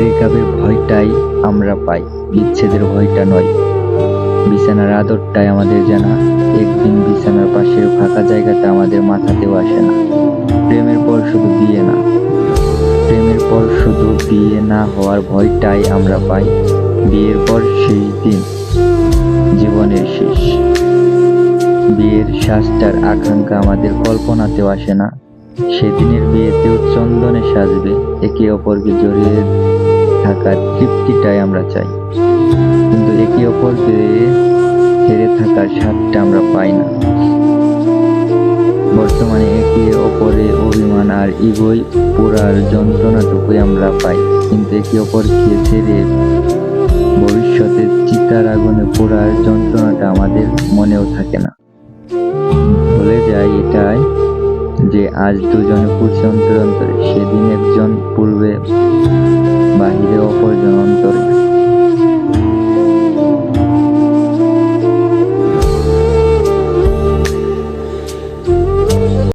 ব্রেকআপের ভয়টাই আমরা পাই। বিচ্ছেদের ভয়টা নয়। বিছানার আদরটাই আমাদের জানা একদিন বিছানার পাশের ফাঁকা জায়গাটা আমাদের মাথাতেও আসে না। প্রেমের পর শুধু বিয়ে না। প্রেমের পর শুধু বিয়ে না হওয়ার ভয়টাই আমরা পাই। বিয়ের পর সেই দিন। জীবনের শেষ। বিয়ের শ্বাসটার আকাঙ্ক্ষা আমাদের কল্পনাতেও আসে না। সেদিনের বিয়েতেও চন্দনে সাজবে। একে অপরকে জড়িয়ে থাকার তৃপ্তিটাই আমরা চাই। কিন্তু একে অপরকে ছেড়ে থাকার স্বাদটা আমরা পাই না। বর্তমানে একে অপরে অভিমান আর ইগোই পুরার যন্ত্রণাটুকুই আমরা পাই। কিন্তু একে অপরকে ছেড়ে ভবিষ্যতে চিতার আগুনে পোড়ার যন্ত্রণাটা আমাদের মনেও থাকে না। বলে যায় এটাই যে আজ দুজনে অন্তরে অন্তরে সেদিন একজন পূর্বে বাহিরে অপরজন অন্তরে